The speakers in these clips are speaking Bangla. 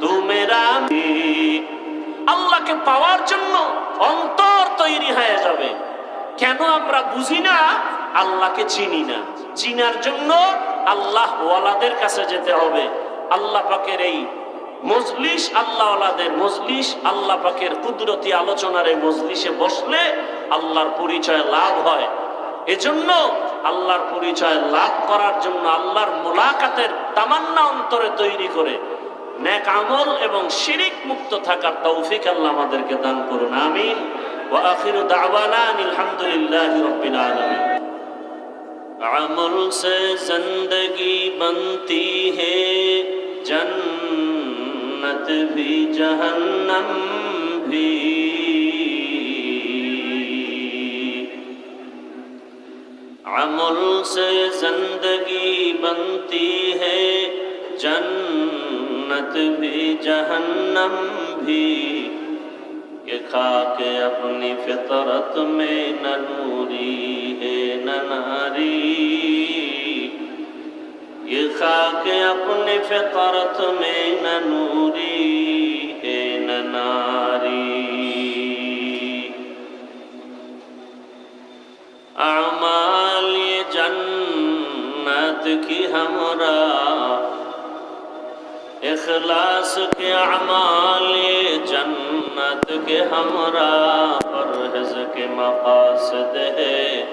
তুমেরা আল্লাহকে পাওয়ার জন্য অন্তর তৈরি হয়ে যাবে। কেন আমরা বুঝি না? আল্লাহকে চিনি না। চিনার জন্য আল্লাহ ওয়ালাদের কাছে যেতে হবে। আল্লাহ পাকের এই মজলিস, আল্লাহ ওয়ালাদের মজলিস, আল্লাহ পাকের কুদরতি আলোচনার এই মজলিসে বসলে আল্লাহর পরিচয় লাভ হয়। এজন্য আল্লাহর পরিচয় লাভ করার জন্য আল্লাহর মোলাকাতের তামান্না অন্তরে তৈরি করে ন্যাক আমল এবং শিরিক মুক্ত থাকার তৌফিক আল্লাহ আমাদেরকে দান করুন، আমিন। وآخر دعوانا الحمدللہ رب العالمین عمل سے زندگی بنتی ہے جنت بھی جہنم بھی عمل سے زندگی بنتی ہے جنت जन्नत भी जहन्नम भी ये खाक अपनी फितरत में न नूरी है न नारी ये खाक अपनी फितरत में न नूरी है न नारी अमाल ये जन्नत की हमरा اخلاص کے اعمال جنت کے ہمراہ پرہز کے مقاصد ہے۔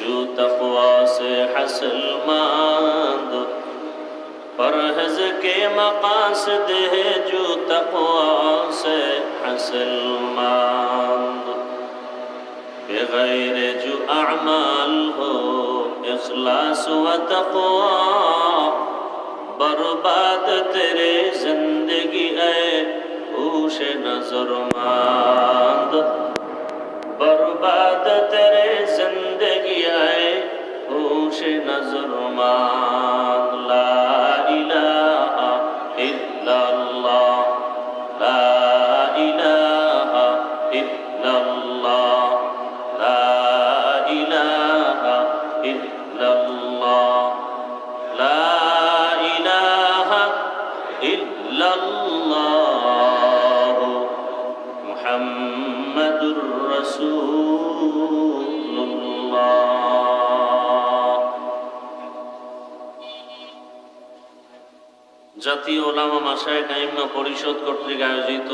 جو تقوا سے حسل مند پرہز کے مقاصد ہے۔ جو تقوا سے حسل ماند بغیر جو اعمال ہو، اخلاص و تقوا बर्बाद तेरे जिंदगी है होश नजर मांद बर्बाद तेरे जिंदगी है होश नजर मांद জাতীয় ওলামা মাসায় কাইমা পরিষদ কর্তৃক আয়োজিত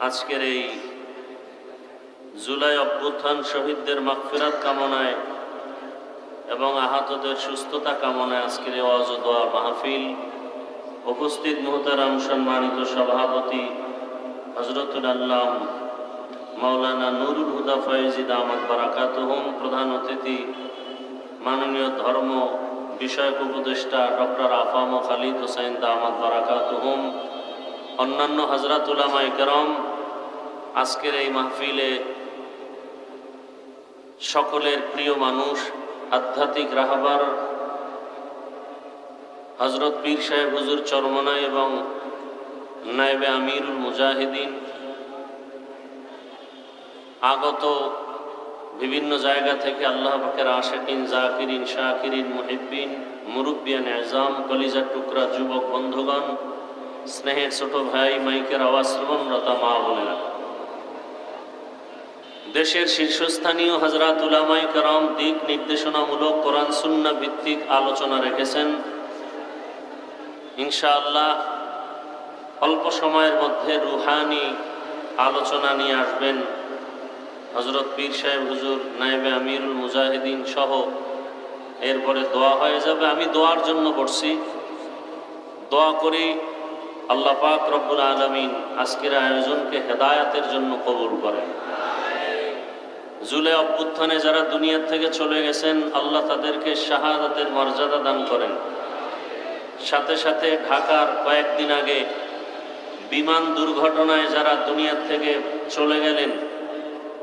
আজকের এই জুলাই অভ্যুত্থান শহীদদের মাগফিরাত কামনায় এবং আহতদের সুস্থতা কামনায় আজকের এই দোয়া মাহফিল উপস্থিত মোহতারাম সম্মানিত সভাপতি হজরতুল আল্লাহ মাওলানা নুরুল হুদা ফয়েজিদ আহমদ বারাকাত প্রধান অতিথি মাননীয় ধর্ম বিষয়ক উপদেষ্টা ডক্টর আফাম খালিদ হোসাইন দাহমদ বারাকাত অন্যান্য হজরতুলামাই করম, আজকের এই মাহফিলে সকলের প্রিয় মানুষ, আধ্যাত্মিক রাহাবার হজরত পীর সাহেব হুজুর চরমনা এবং নায়েবে আমিরুল মুজাহিদিন, আগত বিভিন্ন জায়গা থেকে আল্লাহ পাকের আশেকিন, জাকিরিন, শাকিরিন, মুহিব্বিন, মুরব্বিয়ান, এজাম, কলিজার টুকরা, যুবক, বন্ধুগণ, স্নেহের ছোট ভাই, মাইকের আওয়াজ শ্রবণরতা মা বোনেরা। দেশের শীর্ষস্থানীয় হজরত উলামাই করম দিক নির্দেশনামূলক কোরআন, সুন্না ভিত্তিক আলোচনা রেখেছেন। ইনশাআল্লাহ অল্প সময়ের মধ্যে রুহানি আলোচনা নিয়ে আসবেন। হজরত পীর সাহেব, হুজুর, নায়েবে আমিরুল মুজাহিদিন সহ। এরপরে দোয়া হয়ে যাবে। আমি দোয়ার জন্য বসছি। দোয়া করি, আল্লাহ পাক রব্বুল আলমিন আজকের আয়োজনকে হেদায়াতের জন্য কবুল করেন। জুলে অভ্যুত্থানে যারা দুনিয়ার থেকে চলে গেছেন, আল্লাহ তাদেরকে শাহাদাতের মর্যাদা দান করেন। সাথে সাথে ঢাকার কয়েকদিন আগে বিমান দুর্ঘটনায় যারা দুনিয়ার থেকে চলে গেলেন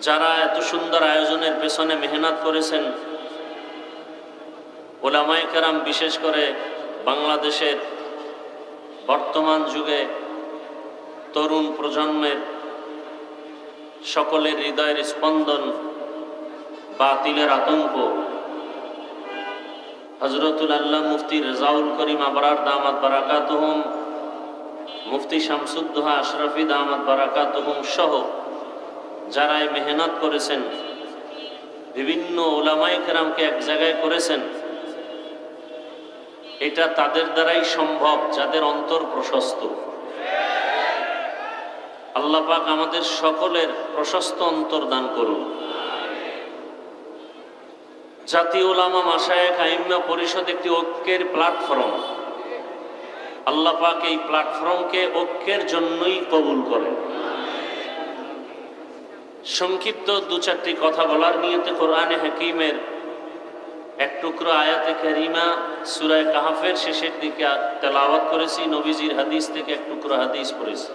যারা এত সুন্দর আয়োজনের পেছনে মেহনত করেছেন ওলামাই কেরাম বিশেষ করে বাংলাদেশের বর্তমান যুগে তরুণ প্রজন্মের সকলের হৃদয়ের স্পন্দন, বাতিলের আতঙ্ক। হজরতুল আল্লাহ মুফতি রেজাউল করিম আবরার দামাত বারাকাত মুফতি শামসুদ্দোহা আশরাফি দামাত বারাকাত সহ যারা মেহনত করেছেন, বিভিন্ন ওলামাই কেরামকে এক জায়গায় করেছেন, এটা তাদের দ্বারাই সম্ভব, যাদের অন্তর প্রশস্ত। আল্লাহ পাক আমাদের সকলের প্রশস্ত অন্তর দান করুন। জাতীয় ওলামা মাসায় কাইম্যা পরিষদ একটি ঐক্যের প্ল্যাটফর্ম। আল্লাহ পাক এই প্ল্যাটফর্মকে ঐক্যের জন্যই কবুল করেন। সংক্ষিপ্ত দু চারটি কথা বলার নিয়তে কোরআনে হাকিমের এক টুকরো আয়াতে কারিমা সুরায় কাহাফের শেষের দিকে তেলাওয়াত করেছি, নবীজির হাদিস থেকে এক টুকরো হাদিস পড়েছি।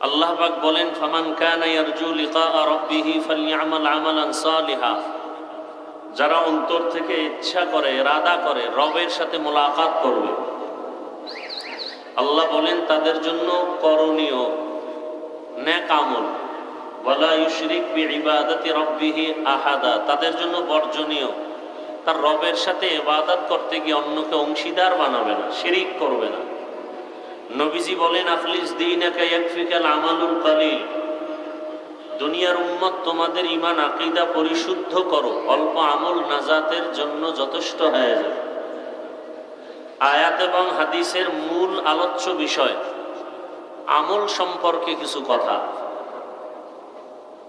আল্লাহ পাক বলেন, ফামান কানা ইয়ারজু লিকা রাব্বিহি ফালইআমাল আমালান সালিহা। যারা অন্তর থেকে ইচ্ছা করে রাদা করে, রবের সাথে মোলাকাত করবে। আল্লাহ বলেন, তাদের জন্য করণীয় ন্যাক আমল। আহাদা, তাদের জন্য বর্জনীয়। তার রবের সাথে ইবাদত করতে গিয়ে অন্যকে অংশীদার বানাবে না, শিরিক করবে না। নবীজি বলেন দীনাকা ইয়াকফিকাল আমালুল কালিল। দুনিয়ার উম্মত, তোমাদের ইমান আকিদা পরিশুদ্ধ করো। অল্প আমল নাজাতের জন্য যথেষ্ট হয়ে যাবে আয়াত এবং হাদিসের মূল আলোচ্য বিষয়, আমল সম্পর্কে কিছু কথা।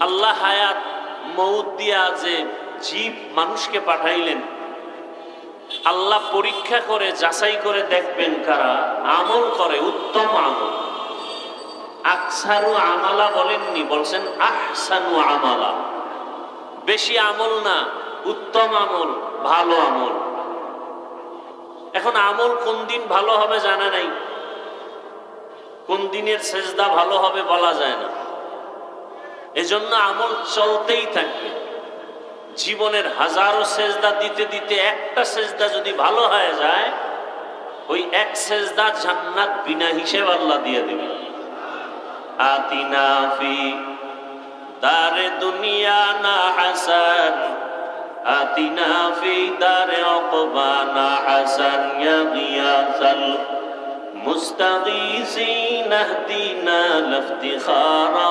আল্লাহ হায়াত মৌত দিয়া যে জীব মানুষকে পাঠাইলেন, আল্লাহ পরীক্ষা করে, যাচাই করে দেখবেন কারা? আমল করে, উত্তম আমল। আকসারু আমালা বলেননি, বলছেন আহসানু আমালা। বেশি আমল না, উত্তম আমল, ভালো আমল। এখন আমল কোন দিন ভালো হবে জানা নাই। কোন দিনের সেজদা ভালো হবে বলা যায় না। এজন্য আমল চলতেই থাকবে। জীবনের হাজারো সেজদা দিতে দিতে একটা সেজদা যদি ভালো হয়ে যায়, ওই এক সেজদা জান্নাত বিনা হিসেব আল্লাহ দিয়ে দেবে। আতিনা ফি দারে দুনিয়া না হাসান, আতিনা ফি দারে অকবা না হাসান ইয়া গিয়াসাল মুস্তাগীসিন আহদিনা লাফতিখারা।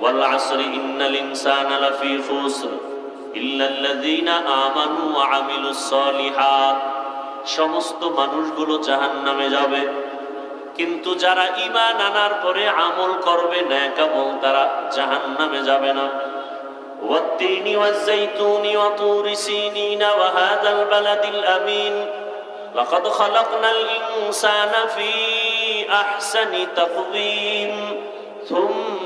والعصر إن الإنسان لفي خسر إلا الذين آمنوا وعملوا الصالحات সমস্ত মানুষগুলো জাহান নামে যাবে কিন্তু যারা ইমান আনার পরে আমল করবে ন্যাকামল তারা জাহান নামে যাবে না والتين والزيتون وطور سينين وهذا البلد الأمين لقد خلقنا الإنسان في أحسن تقويم ثم رددناه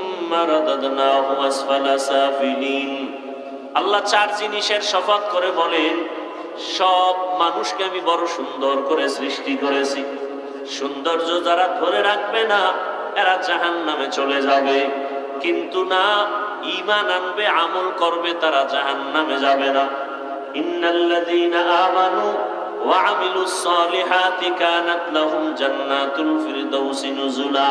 أسفل سافلين আল্লাহ চার জিনিসের শপথ করে বলেন, সব মানুষকে আমি বড় সুন্দর করে সৃষ্টি করেছি। সৌন্দর্য যারা ধরে রাখবে না, এরা জাহান নামে চলে যাবে। কিন্তু না ইমান আনবে, আমল করবে, তারা জাহান নামে যাবে না। আমানু জান্নাতুল ফিরদাউসি নুজুলা।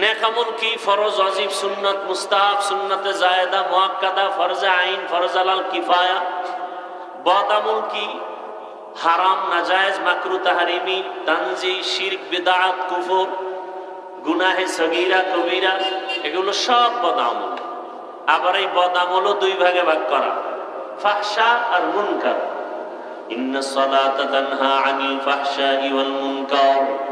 ন্যাক আমল কি? ফরজ, অজিব সুন্নত, মুস্তাহাব, সুন্নতে জায়েদা মুআক্কাদা ফরজে আইন, ফরজ আলাল কিফায়া। বদ আমল কি? হারাম, নাজায়েজ, মাকরু, তাহারিমি, তানজি, শিরক, বিদআত, কুফর, গুনাহে সগীরা, কবিরা, এগুলো সব বদ আমল। আবার এই বদ আমলও দুই ভাগে ভাগ করা। ফাহশা আর মুনকার। ইন্না সালাতা তানহা আনিল ফাহশাই ওয়াল মুনকার।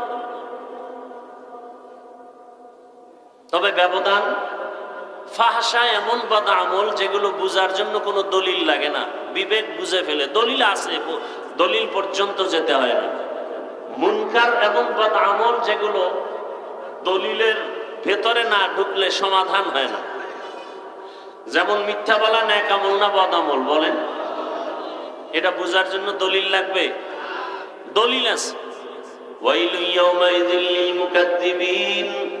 তবে ব্যবধান ফাহাসা এমন বাদ আমল যেগুলো বুঝার জন্য কোনো দলিল লাগে না। বিবেক বুঝে ফেলে। দলিল আছে দলিল পর্যন্ত যেতে হয় না। মুনকার এমন বাদ আমল যেগুলো দলিলের ভেতরে না ঢুকলে সমাধান হয় না। যেমন মিথ্যা বলা ন্যাক আমল না বদ আমল, বলেন। এটা বোঝার জন্য দলিল লাগবে? দলিল আছে। ওয়াইলু ইয়াউমাইযিল লিল মুকাদ্দিবিন।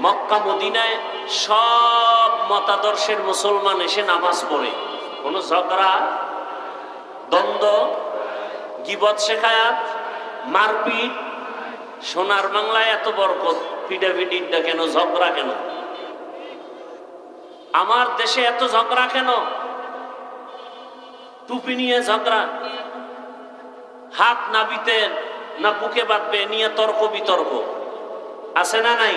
মক্কা, মদিনায় সব মতাদর্শের মুসলমান এসে নামাজ পড়ে। কোনো ঝগড়া, দ্বন্দ্ব, গিবত শেখায়াত, মারপিট, সোনার বাংলায় এত বরকত পিটাপিটিটা কেন, ঝগড়া কেন? আমার দেশে এত ঝগড়া কেন? টুপি নিয়ে ঝগড়া। হাত নাবিতে না বুকে বাঁধবে, নিয়ে তর্ক বিতর্ক। আছে না নাই?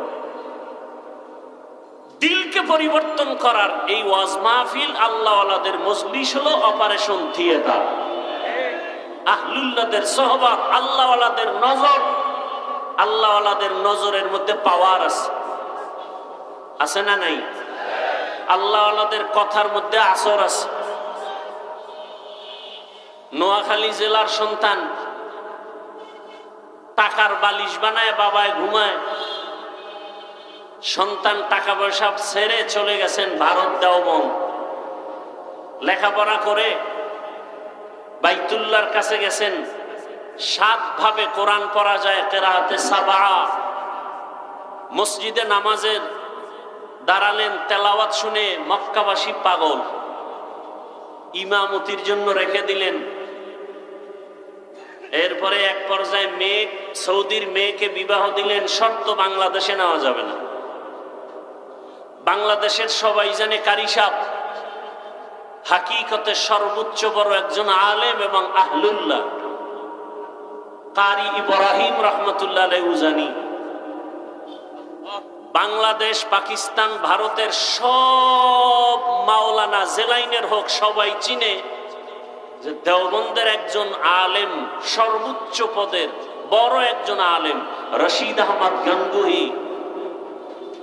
দিলকে পরিবর্তন করার এই ওয়াজ মাহফিল আল্লাহওয়ালাদের মজলিস হলো অপারেশন থিয়েটার। আহলুল্লাদের সহবাদ আল্লাহওয়ালাদের নজর, আল্লাহওয়ালাদের নজরের মধ্যে পাওয়ার আছে। আছে না নাই? আল্লাহওয়ালাদের কথার মধ্যে আসর আছে। নোয়াখালী জেলার সন্তান, টাকার বালিশ বানায়, বাবায় ঘুমায়। সন্তান টাকা পয়সা ছেড়ে চলে গেছেন ভারত দেওবন লেখাপড়া করে বাইতুল্লার কাছে গেছেন। সাত ভাবে কোরআন পড়া যায় কেরাতে সাবা। মসজিদে নামাজের দাঁড়ালেন, তেলাওয়াত শুনে মক্কাবাসী পাগল। ইমামতির জন্য রেখে দিলেন। এরপরে এক পর্যায়ে মেয়ে, সৌদির মেয়েকে বিবাহ দিলেন, শর্ত বাংলাদেশে নেওয়া যাবে না। বাংলাদেশের সবাই জানে কারিসাব হাকিকতে সর্বোচ্চ বড় একজন আলেম এবং আহলুল্লাহ। কারি ইব্রাহিম রহমতুল্লাহ উজানি। বাংলাদেশ, পাকিস্তান, ভারতের সব মাওলানা জেলাইনের হোক, সবাই চিনে যে দেওবন্দের একজন আলেম, সর্বোচ্চ পদের বড় একজন আলেম, রশিদ আহমদ গঙ্গুহি।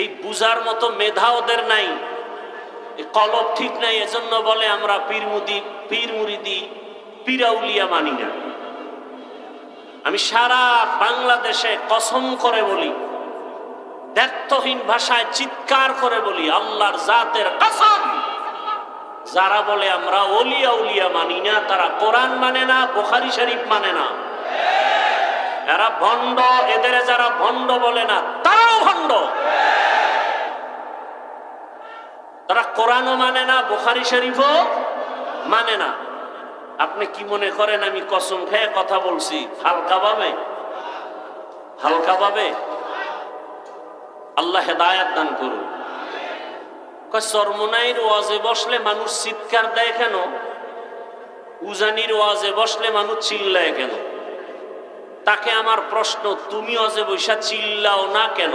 এই বুজার মতো মেধা ওদের নাই। কলব ঠিক নাই, এজন্য বলে আমরা পীরমুদি পীর মুরিদি, পীরাউলিয়া মানি না। আমি সারা বাংলাদেশে কসম করে বলি দ্ব্যর্থহীন ভাষায় চিৎকার করে বলি, আল্লাহর জাতের কসম। যারা বলে আমরা অলিয়া উলিয়া মানি না, তারা কোরআন মানে না, বোখারি শরীফ মানে না। এরা ভণ্ড, এদের যারা ভণ্ড বলে না, তারাও ভণ্ড। তারা কোরআনও মানে না, বোখারি শরীফও মানে না। আপনি কি মনে করেন আমি কসম খেয়ে কথা বলছি? হালকা ভাবে? হালকা ভাবে? আল্লাহ হেদায়াত দান করুন। চরমনাইর ওয়াজে বসলে মানুষ চিৎকার দেয় কেন? উজানির ওয়াজে বসলে মানুষ চিল্লায় কেন? তাকে আমার প্রশ্ন তুমি অজে বৈশা চিল্লাও না কেন?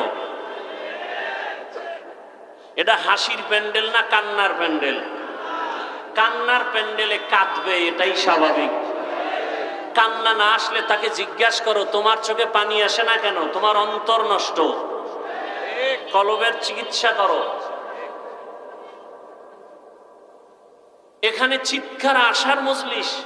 এটা হাসির প্যান্ডেল না কান্নার প্যান্ডেল? কান্নার প্যান্ডেলে কাঁদবে, এটাই স্বাভাবিক। কান্না না আসলে তাকে জিজ্ঞাসা করো, তোমার চোখে পানি আসে না কেন? তোমার অন্তর নষ্ট? কলবের চিকিৎসা করো। এখানে চিৎকার আসার মজলিস।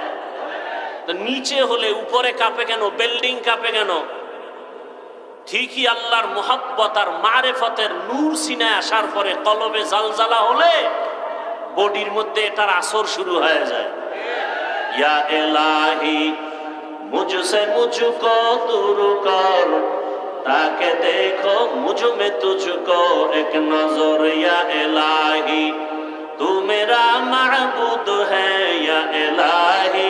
নিচে হলে উপরে কাঁপে কেন? বিল্ডিং কাঁপে কেন? ঠিকই আল্লাহর মোহাব্বত আর মারেফতের নূর সিনায় আসার পরে কলবে জালজালা হলে বডির মধ্যে এটার আসর শুরু হয়ে যায়। ইয়া এলাহি, মুঝসে মুঝকো দূর কর, তাকে দেখো মুঝ মে তুঝকো এক নজর। ইয়া এলাহি তু মেরা মাহবুদ হ্যাঁ ইয়া এলাহি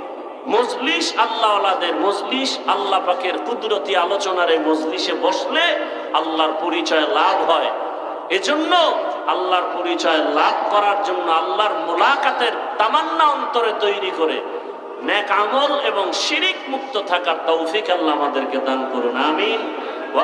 মজলিস আল্লাহ ওয়ালাদের মজলিস, আল্লাহ পাকের কুদরতি আলোচনার এই মজলিসে বসলে আল্লাহর পরিচয় লাভ হয়। এজন্য আল্লাহর পরিচয় লাভ করার জন্য আল্লাহর মোলাকাতের তামান্না অন্তরে তৈরি করে নেক আমল এবং শিরিক মুক্ত থাকার তৌফিক আল্লাহ আমাদেরকে দান করুন, আমিন। ওয়া